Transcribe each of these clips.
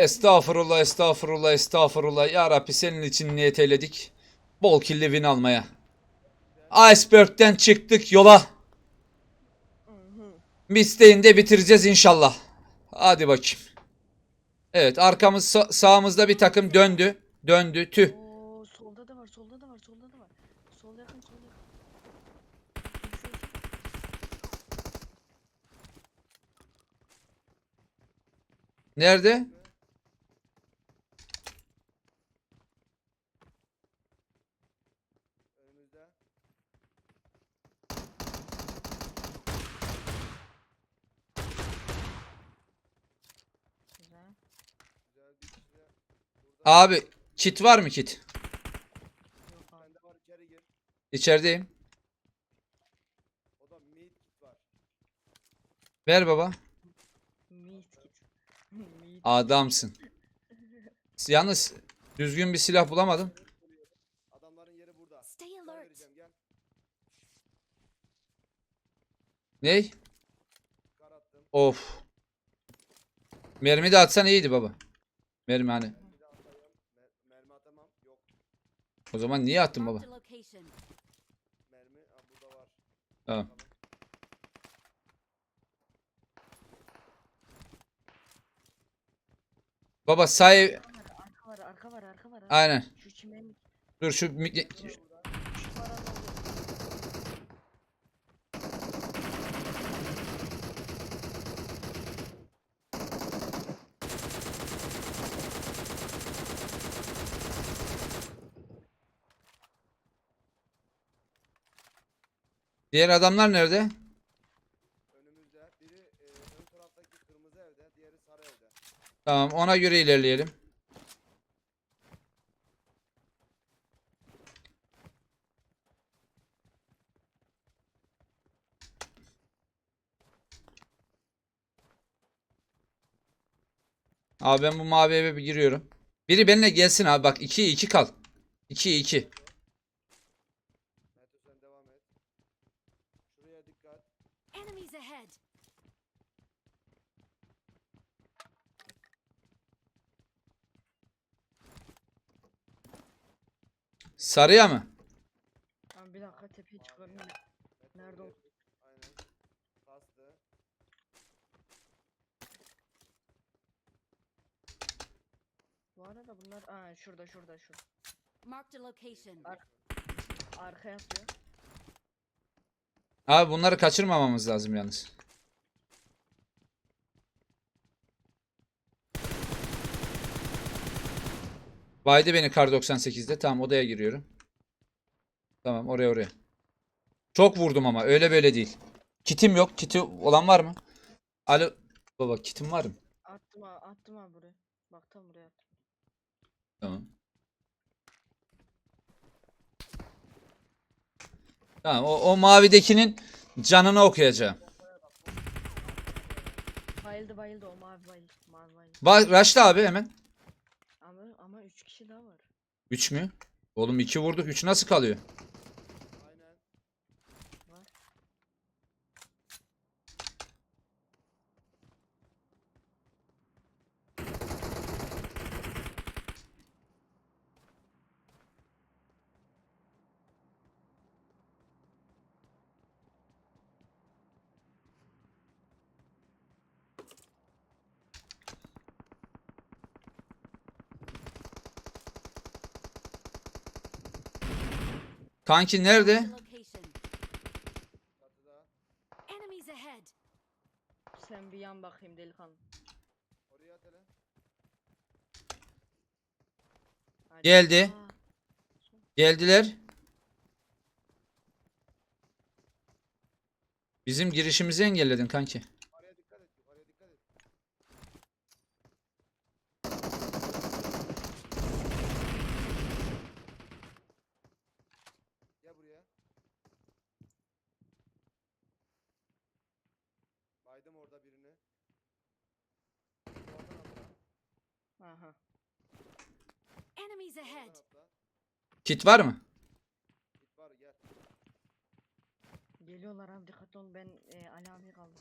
Estağfurullah, estağfurullah, estağfurullah. Ya Rabbi senin için niyet eyledik. Bol killi win almaya. Iceberg'den çıktık yola. Misteğini de bitireceğiz inşallah. Hadi bakayım. Evet arkamız sa- sağımızda bir takım döndü. Döndü. Tüh. Oo solda da var, solda da var, solda da var. Sol yakın, sol yakın. Nerede? Önümüzde. Güzel. Güzel bir kişi de burada. Abi kit var mı kit? İçerideyim. Ver baba. Adamsın. Yalnız düzgün bir silah bulamadım. Adamların yeri burada. Stay Sana alert. vereceğim gel. Ney? Of. Mermi de atsan iyiydi baba. Mermi hani. Bir daha atayım. Mer- mermi atamam. Yok. O zaman niye attın baba? Mermi. Ha burada var. Tamam. Baba say Arka var, arka var, arka var. aynen. Şu çimen, Dur şu mi- Burada. şu paranın olduğu- diğer adamlar nerede? Önümüzde. Biri e, ön taraftaki kırmızı evde. Diğeri sarı evde. Tamam ona göre ilerleyelim. Abi ben bu mavi eve bir giriyorum. Biri benimle gelsin abi bak 2'ye 2 kal. 2'ye 2. Meto sen devam et. Şuraya dikkat. Enemies ahead. Sarıya mı? Tamam bir dakika tepeye çıkalım. Nerede o? Aynen. Bastı. Bu arada bunlar, aa şurada, şurada, şu. Marked a location. Ar arkaya atıyor. Abi bunları kaçırmamamız lazım yalnız. Baydı beni kar 98'de. Tamam odaya giriyorum. Tamam oraya oraya. Çok vurdum ama öyle böyle değil. Kitim yok. Kiti olan var mı? Alo. Baba kitim var mı? Attım ha, attım ha buraya. Bak tam buraya attım. Tamam. Tamam o, o mavidekinin canını okuyacağım. Bayıldı bayıldı o mavi bayıldı. Mavi bayıldı. Bak Raşla abi hemen. Ama ama 3 kişi daha var. 3 mü? Oğlum 2 vurduk. 3 nasıl kalıyor? Aynen. Var. Kanki nerede? Enemies ahead. Sen bir yan bakayım delikanlı. Oraya at hele. Hadi. Geldi. Aa, Geldiler. Bizim girişimizi engelledin kanki. Baydım orada birini. Aha. Enemies ahead. Kit var mı? Git var gel. Geliyorlar abi dikkat ben e, Ali kaldım.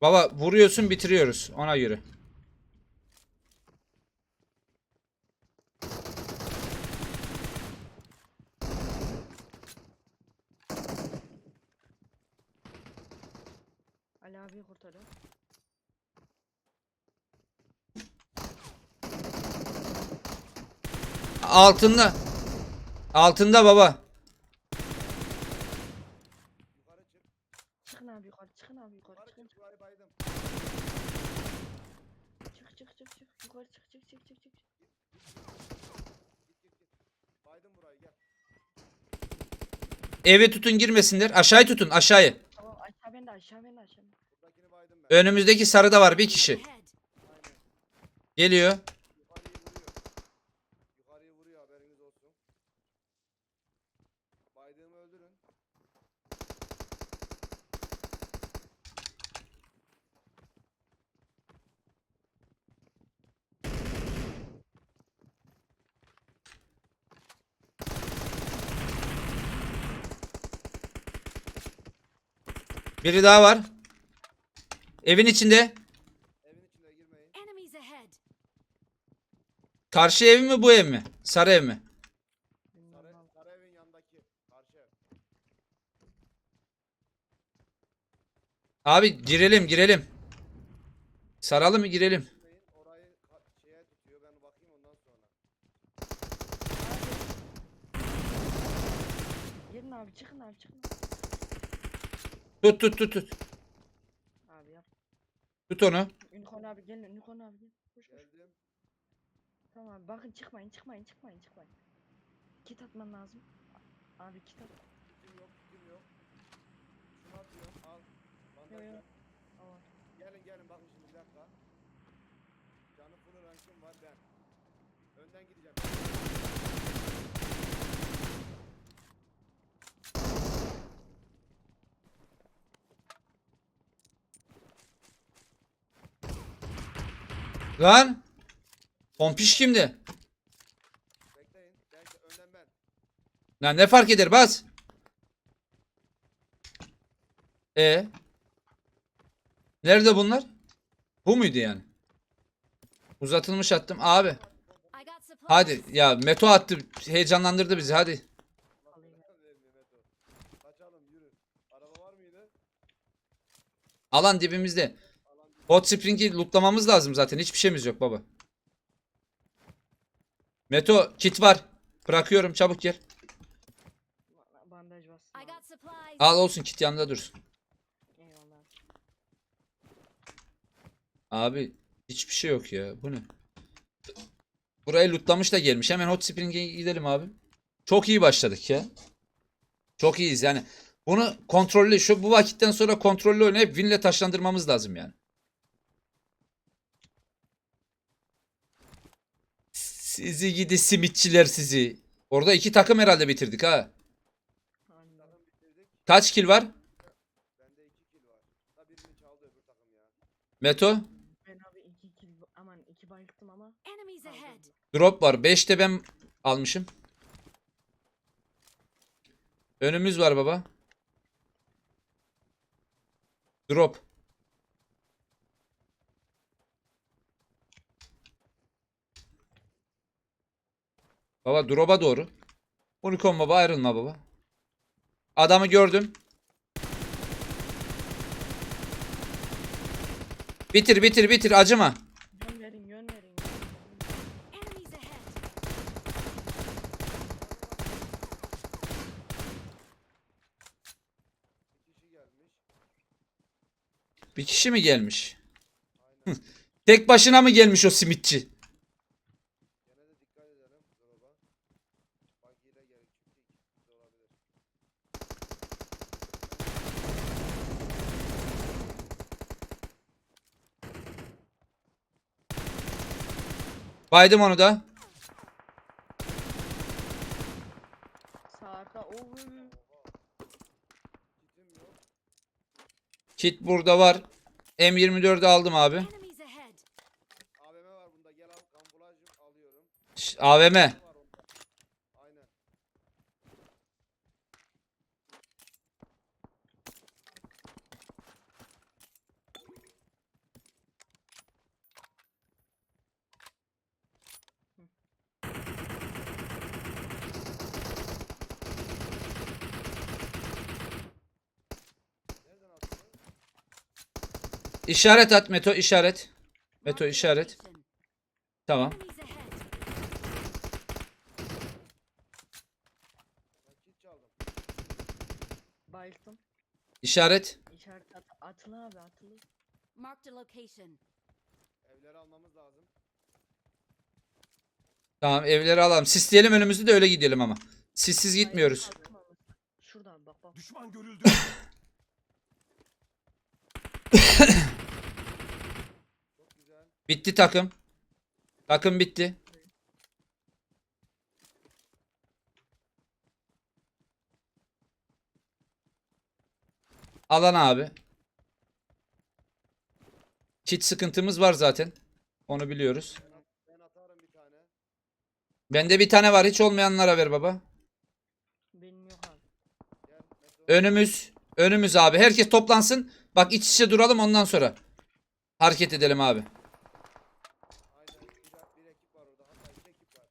Baba vuruyorsun bitiriyoruz ona göre. Altında. Altında baba. Yukarı çık. Çıkın abi yukarı çıkın abi yukarı çıkın. çık. Çık çık çık çık yukarı çık çık çık çık çık. Evi tutun girmesinler. Aşağıyı tutun aşağıyı. Tamam aşağı aşağı bende aşağı bende. Buradakini baydım ben. Önümüzdeki sarıda var bir kişi. Geliyor. Biri daha var. Evin içinde. Evin içine girmeyin. Enemies ahead. Karşı ev mi bu ev mi? Sarı ev mi? Abi. sarı evin yanındaki. Karşı ev. Abi girelim girelim. Saralım mı girelim? Girmeyin. Orayı ka- şeye tutuyor. Ben bakayım ondan sonra. Gelin abi çıkın abi çıkın. Tut tut tut tut. Abi yap. Tut onu. Unicorn abi gelin Unicorn abi gel. Koş koş. Geldim. Tamam abi bakın çıkmayın çıkmayın çıkmayın çıkmayın. Kit atman lazım. Abi kit at. Kitim yok. Kitim yok. Şunu atıyorum. Al. Bandaj Yo, yo. ver. Al. Gelin gelin bakın şimdi bir dakika. Canı full rankim var ben. Önden gideceğim. Lan. Pompiş kimdi? Lan ne fark eder bas. E. Nerede bunlar? Bu muydu yani? Uzatılmış attım abi. Hadi ya Meto attı heyecanlandırdı bizi hadi. Alan dibimizde. Hot Spring'i lootlamamız lazım zaten. Hiçbir şeyimiz yok baba. Meto kit var. Bırakıyorum çabuk gel. Bandaj bastım abi. Al olsun kit yanında dursun. Eyvallah. Abi hiçbir şey yok ya. Bu ne? Burayı lootlamış da gelmiş. Hemen Hot Spring'e gidelim abi. Çok iyi başladık ya. Çok iyiyiz yani. Bunu kontrollü şu bu vakitten sonra kontrollü oynayıp winle taşlandırmamız lazım yani. Sizi gidi simitçiler sizi. Orada iki takım herhalde bitirdik ha. Aynen. Takım bitirdik. Kaç kill var? Bende 2 kill var. Da birini çaldı öbür takım ya. Meto. Ben abi iki kill aman iki bayılttım ama. Enemies ahead. Drop var. 5 de ben almışım. Önümüz var baba. Drop. Baba drop'a doğru. Unicorn baba ayrılma baba. Adamı gördüm. Bitir bitir bitir acıma. Yön verin yön verin. Bir kişi mi gelmiş? Aynen. Tek başına mı gelmiş o simitçi? Gene de dikkat edelim. Drop'a. Bagiyle gerek çünkü ikisi de olabilir. Baydım onu da. Sağda. Kit burada var. M24'ü aldım abi. AVM var bunda. Gel al. Alıyorum. Ş- AVM. İşaret at Meto işaret. Meto işaret. Tamam. Bayıldım. İşaret. İşaret at atılı abi atılı. Marked a location. Evleri almamız lazım. Tamam evleri alalım. Sisleyelim önümüzü de öyle gidelim ama. Sissiz gitmiyoruz. Bayıldım ama. Şurada abi, bak bak. Düşman görüldü. Çok güzel. Bitti takım. Takım bitti. Alan abi. Kit sıkıntımız var zaten. Onu biliyoruz. Ben. Bende bir tane var. Hiç olmayanlara ver baba. Önümüz. Önümüz abi. Herkes toplansın. Bak iç içe duralım ondan sonra. Hareket edelim abi. Aynen. Bir, bir ekip var orada. Hatta iki ekip var.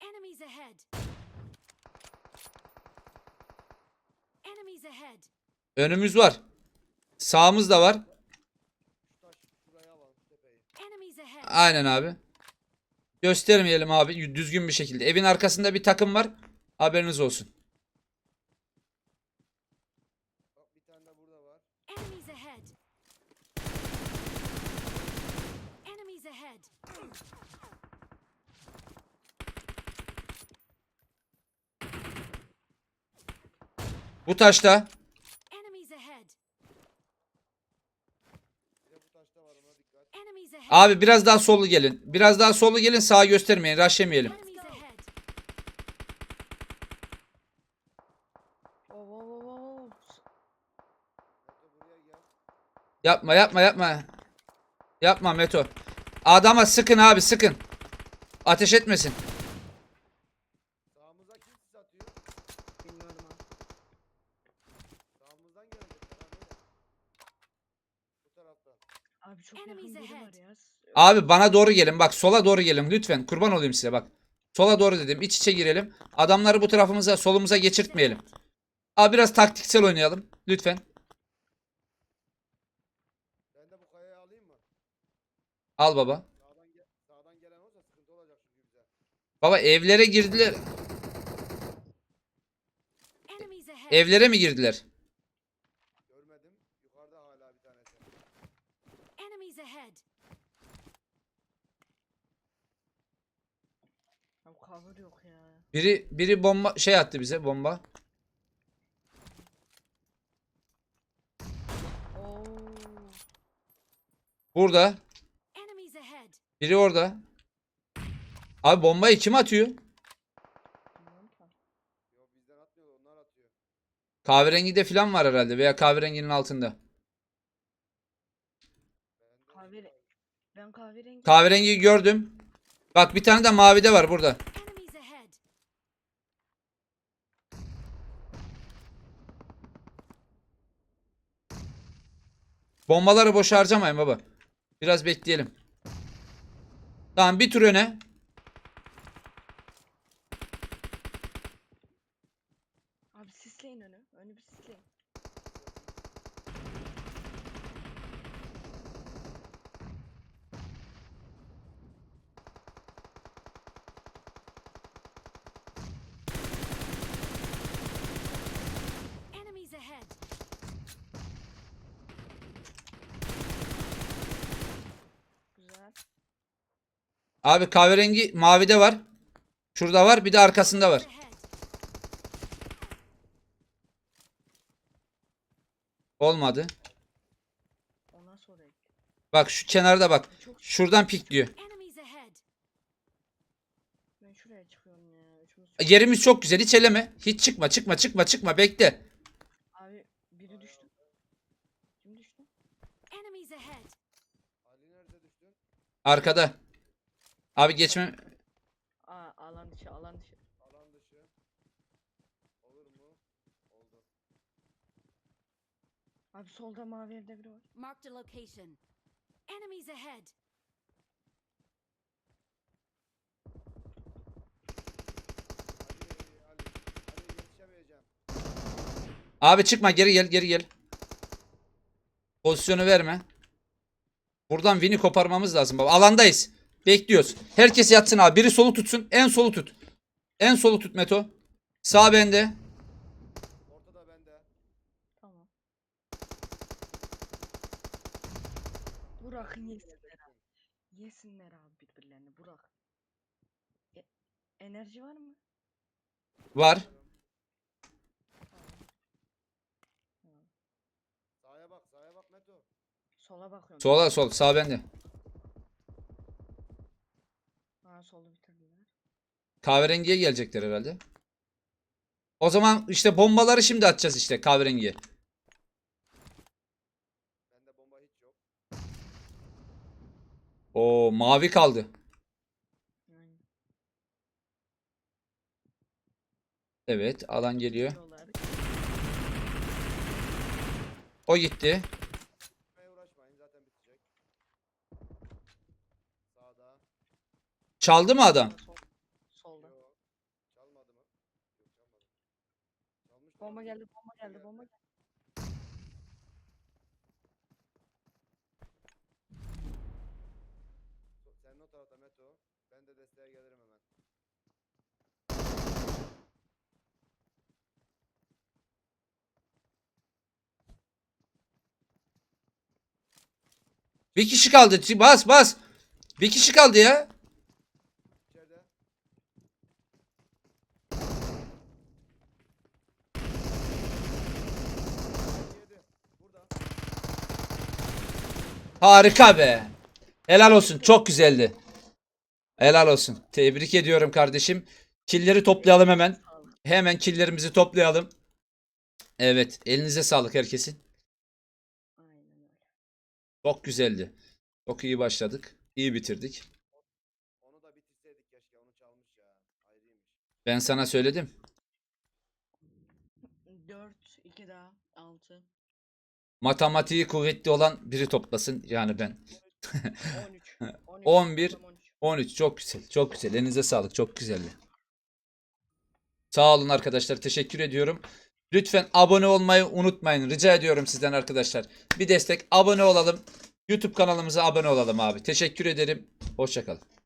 Enemies ahead. Enemies ahead. Önümüz var. Sağımız da var. Aynen abi. Göstermeyelim abi düzgün bir şekilde. Evin arkasında bir takım var. Haberiniz olsun. Bak bir tane de burada var. Enemies ahead. Enemies ahead. Bu taşta. Enemies ahead. Bir de bu taşta var ona dikkat. Enemies ahead. Abi biraz daha sollu gelin. Biraz daha sollu gelin sağa göstermeyin. Gel. Yapma yapma yapma. Yapma Meto. Adama sıkın abi sıkın. Ateş etmesin. Sağımıza kim sis atıyor? Bilmiyorum abi. Sağımızdan gelecekler ha böyle. Bu taraftan. Abi çok Enemies yakın biri ahead. var ya. Abi bana doğru gelin. Bak sola doğru gelin. Lütfen kurban olayım size bak. Sola doğru dedim. İç içe girelim. Adamları bu tarafımıza solumuza geçirtmeyelim. Abi biraz taktiksel oynayalım. Lütfen. Ben de bu kayayı alayım mı? Al baba. Sağdan, gel sağdan gelen olsa sıkıntı olacak çünkü bize. Baba evlere girdiler. Enemies ahead. Evlere mi girdiler? Görmedim. Yukarıda hala bir tanesi. Enemies ahead. Abi cover yok ya. Biri biri bomba şey attı bize bomba. Oo. Burada. Biri orada. Abi bombayı kim atıyor? Atıyor. Kahverengide falan var herhalde veya kahverenginin altında. De Kahvere- Ben kahverengi. Kahverengiyi gördüm. Bak bir tane de mavide var burada. Enemies ahead. Bombaları boş harcamayın baba. Biraz bekleyelim. Tamam bir tur öne. Abi sisleyin önü. Önü bir sisleyin. Enemies ahead. Güzel. Abi kahverengi mavide var. Şurada var bir de arkasında var. Olmadı. Ondan sonra ek. Bak şu kenarda bak. Şuradan pikliyor. Enemies ahead. ben şuraya çıkıyorum ya. Üçümüz çok- Yerimiz çok güzel. Hiç eleme. Hiç çıkma çıkma çıkma çıkma bekle. Abi biri düştü. Kim düştü? Arkada. Abi geçme. Aa alan dışı alan dışı. Alan dışı. Olur mu? Oldu. Abi solda mavi evde biri var. Marked a location. Enemies ahead. Ali, Ali, Ali yetişemeyeceğim. Abi çıkma geri gel geri gel. Pozisyonu verme. Buradan win'i koparmamız lazım baba. Alandayız. Bekliyoruz. Herkes yatsın abi. Biri solu tutsun. En solu tut. En solu tut Meto. Sağ bende. Ortada bende. Tamam. Burak yesinler abi. Yesinler abi birbirlerini Burak. E- enerji var mı? Var. Sağa bak, sağa bak Meto. Sola bakıyorum. Sola sol. Sağ bende. Kahverengiye gelecekler herhalde. O zaman işte bombaları şimdi atacağız işte kahverengiye. Bende bomba hiç yok. O mavi kaldı. Evet alan geliyor. O gitti. Gitmeye uğraşmayın zaten bitecek. Sağda. Çaldı mı adam? Sol- Solda. Yok. Çalmadı mı? Yok çalmadı. Çalmış Bomba geldi, bomba geldi, bomba geldi. Sen o tarafta Meto. Ben de desteğe gelirim hemen. Bir kişi kaldı. Bas bas. Bir kişi kaldı ya. Harika be. Helal olsun. Çok güzeldi. Helal olsun. Tebrik ediyorum kardeşim. Killeri toplayalım hemen. Hemen killerimizi toplayalım. Evet. Elinize sağlık herkesin. Çok güzeldi. Çok iyi başladık. İyi bitirdik. Ben sana söyledim. 4, 2 daha, 6, Matematiği kuvvetli olan biri toplasın. Yani ben. 13. 13. 11. toplam 13. 13 çok güzel. Çok güzel. Elinize sağlık. Çok güzeldi. Sağ olun arkadaşlar. Teşekkür ediyorum. Lütfen abone olmayı unutmayın. Rica ediyorum sizden arkadaşlar. Bir destek abone olalım. YouTube kanalımıza abone olalım abi. Teşekkür ederim. Hoşçakalın.